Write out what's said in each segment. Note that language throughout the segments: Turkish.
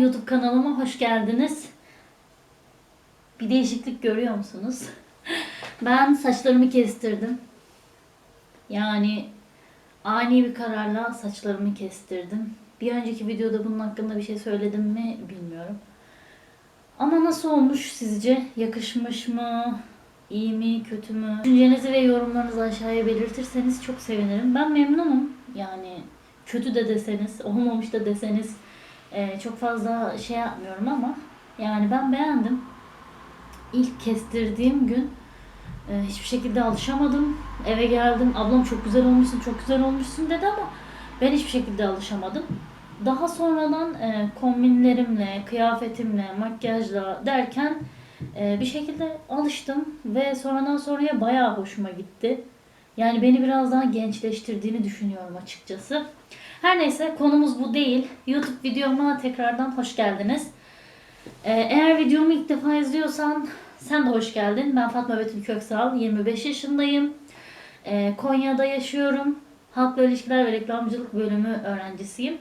YouTube kanalıma hoş geldiniz. Bir değişiklik görüyor musunuz? Ben saçlarımı kestirdim. Yani ani bir kararla saçlarımı kestirdim. Bir önceki videoda bunun hakkında bir şey söyledim mi bilmiyorum. Ama nasıl olmuş sizce? Yakışmış mı? İyi mi? Kötü mü? Düşüncenizi ve yorumlarınızı aşağıya belirtirseniz çok sevinirim. Ben memnunum. Yani kötü de deseniz, olmamış da deseniz e, çok fazla şey yapmıyorum ama yani ben beğendim. İlk kestirdiğim gün e, hiçbir şekilde alışamadım. Eve geldim. Ablam çok güzel olmuşsun, çok güzel olmuşsun dedi ama ben hiçbir şekilde alışamadım. Daha sonradan e, kombinlerimle, kıyafetimle, makyajla derken e, bir şekilde alıştım ve sonradan sonraya bayağı hoşuma gitti. Yani beni biraz daha gençleştirdiğini düşünüyorum açıkçası. Her neyse konumuz bu değil. YouTube videoma tekrardan hoş geldiniz. Ee, eğer videomu ilk defa izliyorsan sen de hoş geldin. Ben Fatma Betül Köksal, 25 yaşındayım. Ee, Konya'da yaşıyorum. Halkla ilişkiler ve reklamcılık bölümü öğrencisiyim.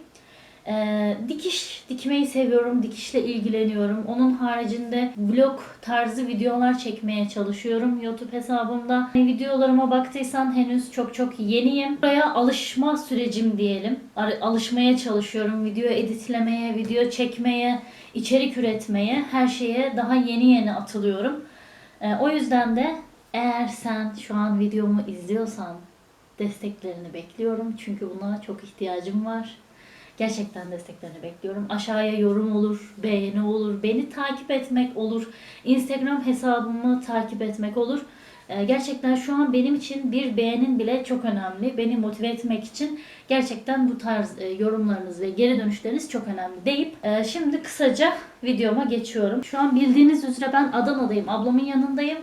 Ee, dikiş dikmeyi seviyorum. Dikişle ilgileniyorum. Onun haricinde vlog tarzı videolar çekmeye çalışıyorum YouTube hesabımda. Videolarıma baktıysan henüz çok çok yeniyim. Buraya alışma sürecim diyelim. Alışmaya çalışıyorum. Video editlemeye, video çekmeye, içerik üretmeye, her şeye daha yeni yeni atılıyorum. Ee, o yüzden de eğer sen şu an videomu izliyorsan desteklerini bekliyorum. Çünkü buna çok ihtiyacım var. Gerçekten desteklerini bekliyorum. Aşağıya yorum olur, beğeni olur, beni takip etmek olur, Instagram hesabımı takip etmek olur. Ee, Gerçekten şu an benim için bir beğenin bile çok önemli. Beni motive etmek için gerçekten bu tarz e, yorumlarınız ve geri dönüşleriniz çok önemli deyip e, şimdi kısaca videoma geçiyorum. Şu an bildiğiniz üzere ben Adana'dayım. Ablamın yanındayım.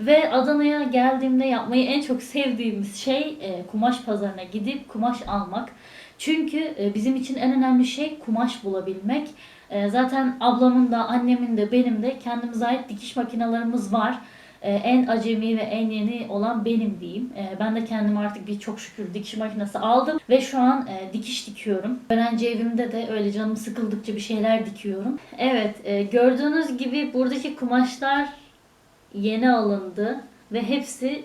Ve Adana'ya geldiğimde yapmayı en çok sevdiğimiz şey e, kumaş pazarına gidip kumaş almak. Çünkü e, bizim için en önemli şey kumaş bulabilmek. E, Zaten ablamın da annemin de benim de kendimize ait dikiş makinelerimiz var. E, En acemi ve en yeni olan benim diyeyim. Ben de kendime artık bir çok şükür dikiş makinesi aldım. Ve şu an dikiş dikiyorum. Öğrenci evimde de öyle canım sıkıldıkça bir şeyler dikiyorum. Evet gördüğünüz gibi buradaki kumaşlar yeni alındı ve hepsi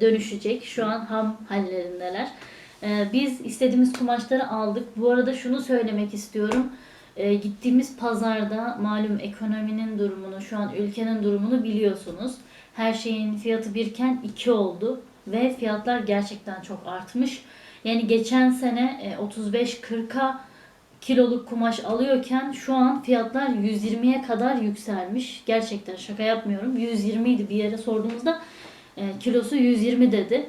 dönüşecek. Şu an ham hallerindeler. E, biz istediğimiz kumaşları aldık. Bu arada şunu söylemek istiyorum. E, gittiğimiz pazarda malum ekonominin durumunu, şu an ülkenin durumunu biliyorsunuz. Her şeyin fiyatı birken iki oldu ve fiyatlar gerçekten çok artmış. Yani geçen sene e, 35-40'a kiloluk kumaş alıyorken şu an fiyatlar 120'ye kadar yükselmiş. Gerçekten şaka yapmıyorum. 120 idi bir yere sorduğumuzda e, kilosu 120 dedi.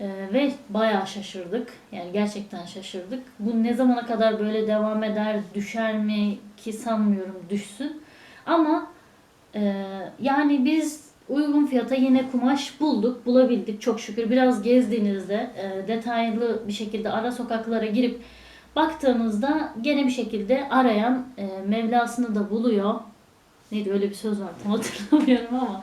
E, ve bayağı şaşırdık. Yani gerçekten şaşırdık. Bu ne zamana kadar böyle devam eder, düşer mi ki sanmıyorum düşsün. Ama e, yani biz uygun fiyata yine kumaş bulduk, bulabildik çok şükür. Biraz gezdiğinizde e, detaylı bir şekilde ara sokaklara girip baktığınızda gene bir şekilde arayan e, Mevlasını da buluyor. Neydi öyle bir söz var tam hatırlamıyorum ama.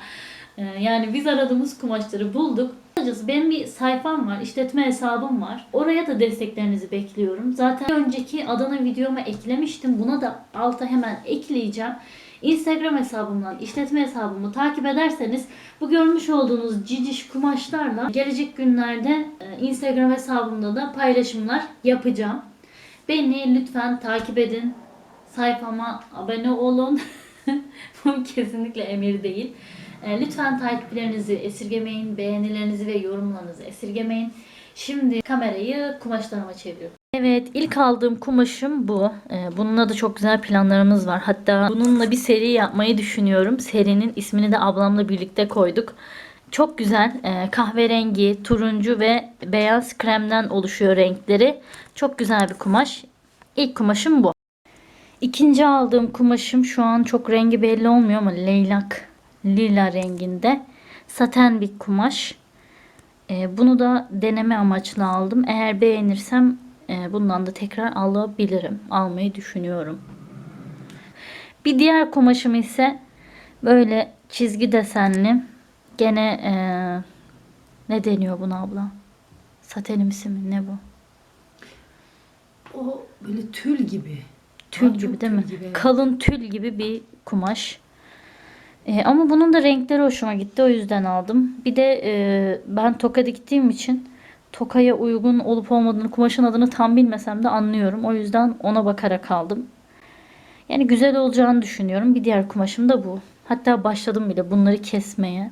e, yani biz aradığımız kumaşları bulduk. Kısacası benim bir sayfam var, işletme hesabım var. Oraya da desteklerinizi bekliyorum. Zaten önceki Adana videoma eklemiştim. Buna da alta hemen ekleyeceğim. Instagram hesabımdan işletme hesabımı takip ederseniz bu görmüş olduğunuz ciciş kumaşlarla gelecek günlerde e, Instagram hesabımda da paylaşımlar yapacağım. Beni lütfen takip edin. Sayfama abone olun. Bu kesinlikle emir değil. E, Lütfen takiplerinizi esirgemeyin, beğenilerinizi ve yorumlarınızı esirgemeyin. Şimdi kamerayı kumaşlarıma çeviriyorum. Evet ilk aldığım kumaşım bu. Ee, Bununla da çok güzel planlarımız var. Hatta bununla bir seri yapmayı düşünüyorum. Serinin ismini de ablamla birlikte koyduk. Çok güzel ee, kahverengi, turuncu ve beyaz kremden oluşuyor renkleri. Çok güzel bir kumaş. İlk kumaşım bu. İkinci aldığım kumaşım şu an çok rengi belli olmuyor ama leylak lila renginde. Saten bir kumaş. Ee, bunu da deneme amaçlı aldım. Eğer beğenirsem e, bundan da tekrar alabilirim. Almayı düşünüyorum. Bir diğer kumaşım ise böyle çizgi desenli. Gene e, ne deniyor buna abla? Satenimsi mi? Ne bu? O böyle tül gibi. Tül Aa, gibi değil tül mi? gibi. Kalın tül gibi bir kumaş. Ee, ama bunun da renkleri hoşuma gitti. O yüzden aldım. Bir de e, ben toka diktiğim için tokaya uygun olup olmadığını kumaşın adını tam bilmesem de anlıyorum. O yüzden ona bakarak aldım. Yani güzel olacağını düşünüyorum. Bir diğer kumaşım da bu. Hatta başladım bile bunları kesmeye.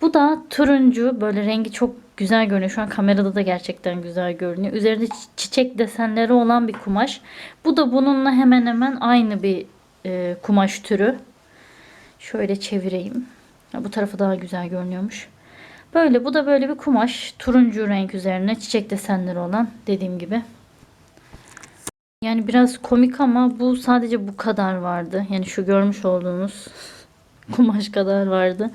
Bu da turuncu. Böyle rengi çok güzel görünüyor. Şu an kamerada da gerçekten güzel görünüyor. Üzerinde çi- çiçek desenleri olan bir kumaş. Bu da bununla hemen hemen aynı bir e, kumaş türü. Şöyle çevireyim. Bu tarafı daha güzel görünüyormuş. Böyle bu da böyle bir kumaş. Turuncu renk üzerine çiçek desenleri olan dediğim gibi. Yani biraz komik ama bu sadece bu kadar vardı. Yani şu görmüş olduğunuz kumaş kadar vardı.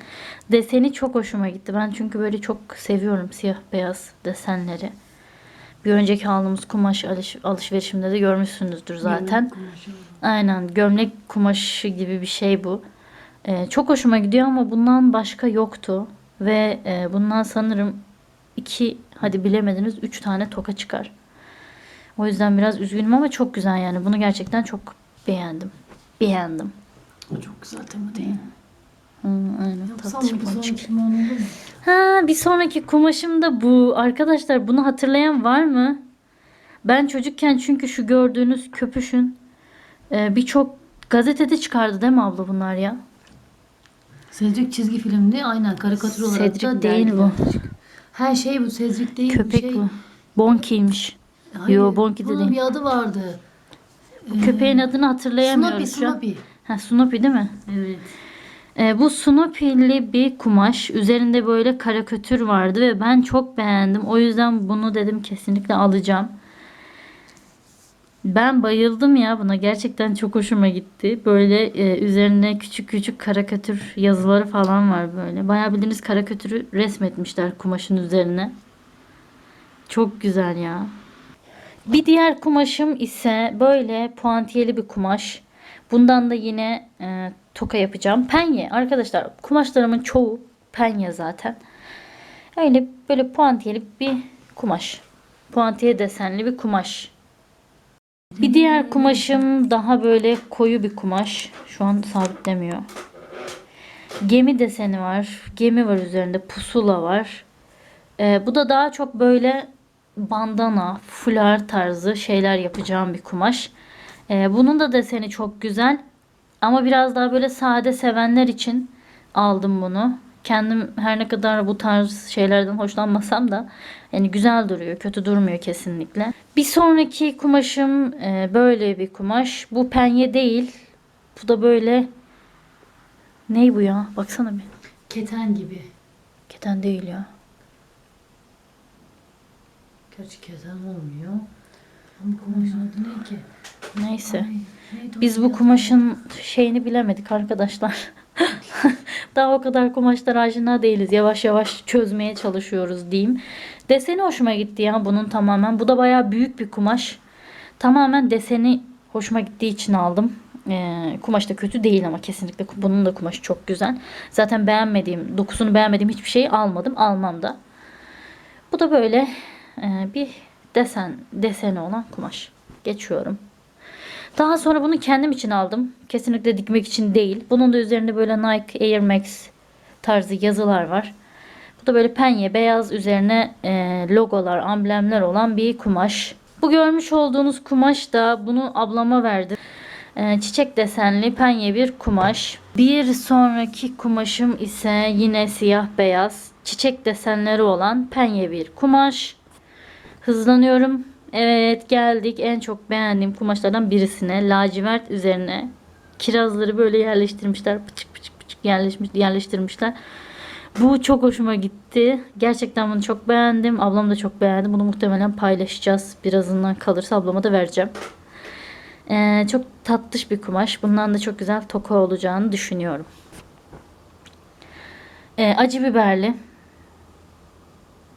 Deseni çok hoşuma gitti. Ben çünkü böyle çok seviyorum siyah beyaz desenleri. Bir önceki aldığımız kumaş alış- alışverişimde de görmüşsünüzdür zaten. Aynen gömlek kumaşı gibi bir şey bu. Ee, çok hoşuma gidiyor ama bundan başka yoktu. Ve e, bundan sanırım iki hadi bilemediniz üç tane toka çıkar. O yüzden biraz üzgünüm ama çok güzel yani. Bunu gerçekten çok beğendim. Beğendim. O çok güzel tema değil mi? Hı, aynen. Yapsam mı bir sonraki mon olur mu? Ha bir sonraki kumaşım da bu. Arkadaşlar bunu hatırlayan var mı? Ben çocukken çünkü şu gördüğünüz köpüşün e, birçok gazetede çıkardı değil mi abla bunlar ya? Cedric çizgi filmde aynen karikatür olarak Cedric da değil dergide bu. Her şey bu Cedric değil. Köpek şey. bu. Bonki'ymiş. Hayır, Yo, Bonki de bunun değil. bir adı vardı. Ee, Köpeğin adını hatırlayamıyorum Snoopy, şu an. Snoopy. Ha Snoopy değil mi? Evet. E, bu Snoopy'li bir kumaş. Üzerinde böyle karikatür vardı ve ben çok beğendim. O yüzden bunu dedim kesinlikle alacağım. Ben bayıldım ya buna. Gerçekten çok hoşuma gitti. Böyle e, üzerine küçük küçük karikatür yazıları falan var böyle. Bayağı bildiğiniz karikatürü resmetmişler kumaşın üzerine. Çok güzel ya. Bir diğer kumaşım ise böyle puantiyeli bir kumaş. Bundan da yine e, toka yapacağım. Penye arkadaşlar kumaşlarımın çoğu penye zaten. Öyle böyle puantiyeli bir kumaş. Puantiye desenli bir kumaş. Bir diğer kumaşım daha böyle koyu bir kumaş. Şu an sabitlemiyor. Gemi deseni var. Gemi var üzerinde. Pusula var. Ee, bu da daha çok böyle bandana, fular tarzı şeyler yapacağım bir kumaş. Ee, bunun da deseni çok güzel. Ama biraz daha böyle sade sevenler için aldım bunu. Kendim her ne kadar bu tarz şeylerden hoşlanmasam da yani güzel duruyor. Kötü durmuyor kesinlikle. Bir sonraki kumaşım e, böyle bir kumaş. Bu penye değil. Bu da böyle ney bu ya? Baksana bir. Keten gibi. Keten değil ya. Gerçi keten olmuyor. Ama kumaşın adı ne ki? Neyse. Ay, Biz bu kumaşın şeyini bilemedik arkadaşlar. Daha o kadar kumaşlar aşina değiliz. Yavaş yavaş çözmeye çalışıyoruz diyeyim. Deseni hoşuma gitti ya bunun tamamen. Bu da bayağı büyük bir kumaş. Tamamen deseni hoşuma gittiği için aldım. Ee, kumaş da kötü değil ama kesinlikle bunun da kumaşı çok güzel. Zaten beğenmediğim, dokusunu beğenmediğim hiçbir şeyi almadım. Almam da. Bu da böyle e, bir desen deseni olan kumaş. Geçiyorum. Daha sonra bunu kendim için aldım. Kesinlikle dikmek için değil. Bunun da üzerinde böyle Nike Air Max tarzı yazılar var. Bu da böyle penye beyaz üzerine e, logolar, amblemler olan bir kumaş. Bu görmüş olduğunuz kumaş da bunu ablama verdim. E, çiçek desenli penye bir kumaş. Bir sonraki kumaşım ise yine siyah beyaz çiçek desenleri olan penye bir kumaş. Hızlanıyorum. Evet geldik en çok beğendiğim kumaşlardan birisine. Lacivert üzerine kirazları böyle yerleştirmişler. Pıçık pıçık pıçık yerleşmiş, yerleştirmişler. Bu çok hoşuma gitti. Gerçekten bunu çok beğendim. Ablam da çok beğendi. Bunu muhtemelen paylaşacağız. Birazından kalırsa ablama da vereceğim. Ee, çok tatlış bir kumaş. Bundan da çok güzel toka olacağını düşünüyorum. Ee, acı biberli.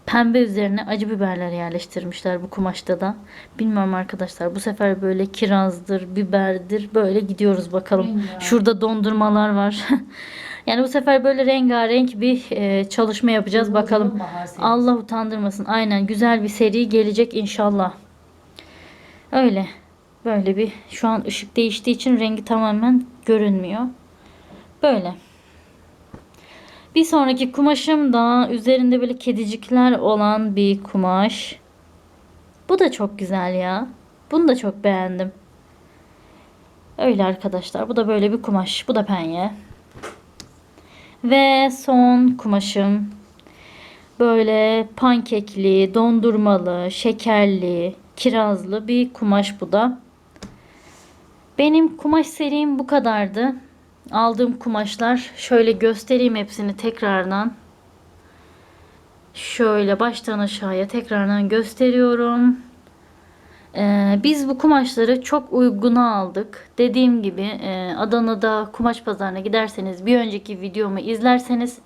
Pembe üzerine acı biberler yerleştirmişler bu kumaşta da. Bilmiyorum arkadaşlar bu sefer böyle kirazdır, biberdir böyle gidiyoruz bakalım. Rengarenk. Şurada dondurmalar var. yani bu sefer böyle rengarenk bir e, çalışma yapacağız bakalım. Bahar serisi. Allah utandırmasın. Aynen güzel bir seri gelecek inşallah. Öyle. Böyle bir şu an ışık değiştiği için rengi tamamen görünmüyor. Böyle. Bir sonraki kumaşım da üzerinde böyle kedicikler olan bir kumaş. Bu da çok güzel ya. Bunu da çok beğendim. Öyle arkadaşlar. Bu da böyle bir kumaş. Bu da penye. Ve son kumaşım. Böyle pankekli, dondurmalı, şekerli, kirazlı bir kumaş bu da. Benim kumaş serim bu kadardı. Aldığım kumaşlar şöyle göstereyim hepsini tekrardan. Şöyle baştan aşağıya tekrardan gösteriyorum. Ee, biz bu kumaşları çok uyguna aldık. Dediğim gibi e, Adana'da kumaş pazarına giderseniz bir önceki videomu izlerseniz